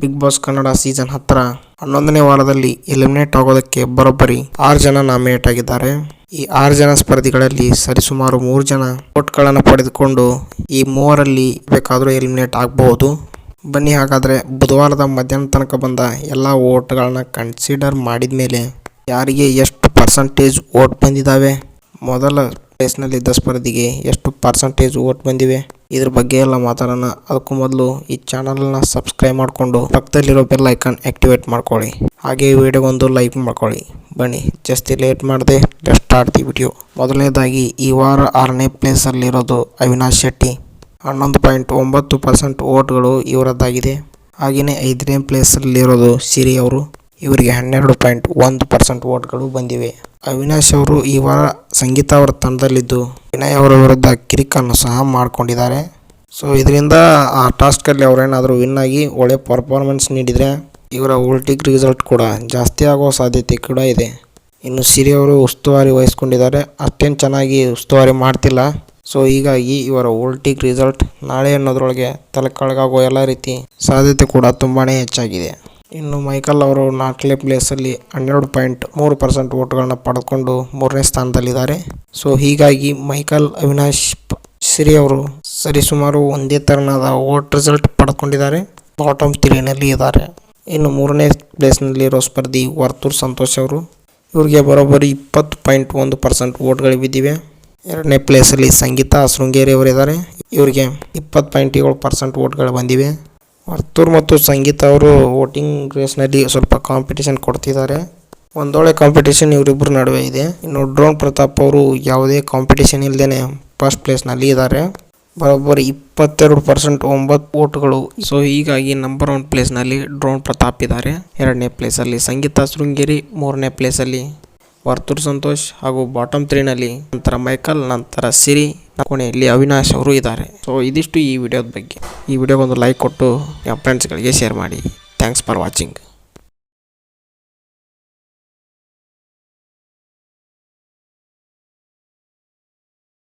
Big boss Kannada season ಹತ್ತರ ಹನ್ನೊಂದನೇ ವಾರದಲ್ಲಿ ಎಲಿಮಿನೇಟ್ ಆಗೋದಕ್ಕೆ ಬರೋಬ್ಬರಿ ಆರು ಜನ ನಾಮಿನೇಟ್ ಆಗಿದ್ದಾರೆ. ಈ ಆರು ಜನ ಸ್ಪರ್ಧಿಗಳಲ್ಲಿ ಸರಿಸುಮಾರು ಮೂರು ಜನ ಓಟ್ಗಳನ್ನು ಪಡೆದುಕೊಂಡು ಈ ಮೂವರಲ್ಲಿ ಬೇಕಾದರೂ ಎಲಿಮಿನೇಟ್ ಆಗಬಹುದು. ಬನ್ನಿ, ಹಾಗಾದರೆ ಬುಧವಾರದ ಮಧ್ಯಾಹ್ನ ತನಕ ಬಂದ ಎಲ್ಲ ಓಟ್ಗಳನ್ನ ಕನ್ಸಿಡರ್ ಮಾಡಿದ ಮೇಲೆ ಯಾರಿಗೆ ಎಷ್ಟು ಪರ್ಸಂಟೇಜ್ ಓಟ್ ಬಂದಿದ್ದಾವೆ? ಮೊದಲ ಪ್ಲೇಸ್ನಲ್ಲಿದ್ದ ಸ್ಪರ್ಧಿಗೆ ಎಷ್ಟು ಪರ್ಸೆಂಟೇಜ್ ಓಟ್ ಬಂದಿವೆ? ಇದ್ರ ಬಗ್ಗೆ ಎಲ್ಲ ಮಾತಾಡೋಣ. ಅದಕ್ಕೂ ಮೊದಲು ಈ ಚಾನಲ್ನ ಸಬ್ಸ್ಕ್ರೈಬ್ ಮಾಡಿಕೊಂಡು ಪಕ್ಕದಲ್ಲಿರೋ ಬೆಲ್ ಐಕಾನ್ ಆಕ್ಟಿವೇಟ್ ಮಾಡ್ಕೊಳ್ಳಿ. ಹಾಗೆ ಈ ವಿಡಿಯೋಗೊಂದು ಲೈಕ್ ಮಾಡ್ಕೊಳ್ಳಿ. ಬನ್ನಿ ಜಾಸ್ತಿ ಲೇಟ್ ಮಾಡದೆ ಜಸ್ಟ್ ಆಡ್ತೀವಿ ವಿಡಿಯೋ ಮೊದಲನೇದಾಗಿ, ಈ ವಾರ ಆರನೇ ಪ್ಲೇಸಲ್ಲಿರೋದು ಅವಿನಾಶ್ ಶೆಟ್ಟಿ. ಹನ್ನೊಂದು ಪಾಯಿಂಟ್ ಒಂಬತ್ತು ಪರ್ಸೆಂಟ್ ಓಟ್ಗಳು ಇವರದ್ದಾಗಿದೆ. ಹಾಗೆಯೇ ಐದನೇ ಪ್ಲೇಸಲ್ಲಿರೋದು ಸಿರಿ ಅವರು. ಇವರಿಗೆ ಹನ್ನೆರಡು ಪಾಯಿಂಟ್ ಒಂದು ಪರ್ಸೆಂಟ್ ಓಟ್ಗಳು ಬಂದಿವೆ. ಅವಿನಾಶ್ ಅವರು ಈ ವಾರ ಸಂಗೀತ ಅವರ ತಂಡದಲ್ಲಿದ್ದು ವಿನಯ್ ಅವರ ವಿರುದ್ಧ ಕಿರಿಕನ್ನು ಸಹ ಮಾಡಿಕೊಂಡಿದ್ದಾರೆ. ಸೊ, ಇದರಿಂದ ಆ ಟಾಸ್ಕಲ್ಲಿ ಅವರೇನಾದರೂ ವಿನ್ ಆಗಿ ಒಳ್ಳೆ ಪರ್ಫಾರ್ಮೆನ್ಸ್ ನೀಡಿದರೆ ಇವರ ಉಲ್ಟಿಗ್ ರಿಸಲ್ಟ್ ಕೂಡ ಜಾಸ್ತಿ ಆಗೋ ಸಾಧ್ಯತೆ ಕೂಡ ಇದೆ. ಇನ್ನು ಸಿರಿ ಅವರು ಉಸ್ತುವಾರಿ ವಹಿಸ್ಕೊಂಡಿದ್ದಾರೆ. ಅಷ್ಟೇನು ಚೆನ್ನಾಗಿ ಉಸ್ತುವಾರಿ ಮಾಡ್ತಿಲ್ಲ. ಸೊ, ಹೀಗಾಗಿ ಇವರ ಓಲ್ಟಿಕ್ ರಿಸಲ್ಟ್ ನಾಳೆ ಅನ್ನೋದ್ರೊಳಗೆ ತಲೆಕಾಳಗಾಗೋ ಎಲ್ಲ ರೀತಿ ಸಾಧ್ಯತೆ ಕೂಡ ತುಂಬಾ ಹೆಚ್ಚಾಗಿದೆ. ಇನ್ನು ಮೈಕಲ್ ಅವರು ನಾಲ್ಕನೇ ಪ್ಲೇಸಲ್ಲಿ ಹನ್ನೆರಡು ಪಾಯಿಂಟ್ ಮೂರು ಪರ್ಸೆಂಟ್ ಓಟ್ಗಳನ್ನ ಪಡೆದುಕೊಂಡು ಮೂರನೇ ಸ್ಥಾನದಲ್ಲಿದ್ದಾರೆ. ಸೊ ಹೀಗಾಗಿ ಮೈಕಲ್, ಅವಿನಾಶ್, ಶ್ರೀ ಅವರು ಸರಿಸುಮಾರು ಒಂದೇ ತೆರನಾದ ಓಟ್ ರಿಸಲ್ಟ್ ಪಡ್ಕೊಂಡಿದ್ದಾರೆ ಬಾಟಮ್ ತ್ರೀನಲ್ಲಿ ಇದ್ದಾರೆ. ಇನ್ನು ಮೂರನೇ ಪ್ಲೇಸ್ನಲ್ಲಿರೋ ಸ್ಪರ್ಧಿ ವರ್ತೂರ್ ಸಂತೋಷ್ ಅವರು. ಇವರಿಗೆ ಬರೋಬ್ಬರಿ ಇಪ್ಪತ್ತು ಪಾಯಿಂಟ್ ಒಂದು ಪರ್ಸೆಂಟ್ ಓಟ್ಗಳು ಬಿದ್ದಿವೆ. ಎರಡನೇ ಪ್ಲೇಸಲ್ಲಿ ಸಂಗೀತ ಶೃಂಗೇರಿ ಅವರಿದ್ದಾರೆ ಇವರಿಗೆ ಇಪ್ಪತ್ತು ಪಾಯಿಂಟ್ ಏಳು ಪರ್ಸೆಂಟ್ ಓಟ್ಗಳು ಬಂದಿವೆ. ವರ್ತೂರ್ ಮತ್ತು ಸಂಗೀತ ಅವರು ವೋಟಿಂಗ್ ರೇಸ್ನಲ್ಲಿ ಸ್ವಲ್ಪ ಕಾಂಪಿಟೇಷನ್ ಕೊಡ್ತಿದ್ದಾರೆ. ಒಂದೊಳ್ಳೆ ಕಾಂಪಿಟೇಷನ್ ಇವರಿಬ್ಬರ ನಡುವೆ ಇದೆ. ಇನ್ನು ಡ್ರೋನ್ ಪ್ರತಾಪ್ ಅವರು ಯಾವುದೇ ಕಾಂಪಿಟೇಷನ್ ಇಲ್ಲದೇ ಫಸ್ಟ್ ಪ್ಲೇಸ್ನಲ್ಲಿ ಇದ್ದಾರೆ. ಬರೋಬ್ಬರಿ ಇಪ್ಪತ್ತೆರಡು ಪರ್ಸೆಂಟ್ ಒಂಬತ್ತು ಓಟ್ಗಳು ಸೊ ಹೀಗಾಗಿ ನಂಬರ್ ಒನ್ ಪ್ಲೇಸ್ನಲ್ಲಿ ಡ್ರೋನ್ ಪ್ರತಾಪ್ ಇದ್ದಾರೆ. ಎರಡನೇ ಪ್ಲೇಸಲ್ಲಿ ಸಂಗೀತ ಶೃಂಗೇರಿ, ಮೂರನೇ ಪ್ಲೇಸಲ್ಲಿ ವರ್ತೂರ್ ಸಂತೋಷ್ ಹಾಗೂ ಬಾಟಮ್ ತ್ರೀನಲ್ಲಿ ನಂತರ ಮೈಕಲ್, ನಂತರ ಸಿರಿ ಕೊನೆಯಲ್ಲಿ ಅವಿನಾಶ್ ಅವರು ಇದ್ದಾರೆ. ಸೊ ಇದಿಷ್ಟು ಈ ವಿಡಿಯೋದ ಬಗ್ಗೆ. ಈ ವಿಡಿಯೋಗೊಂದು ಲೈಕ್ ಕೊಟ್ಟು, ನಿಮ್ಮ ಫ್ರೆಂಡ್ಸ್ಗಳಿಗೆ ಶೇರ್ ಮಾಡಿ. Thanks for watching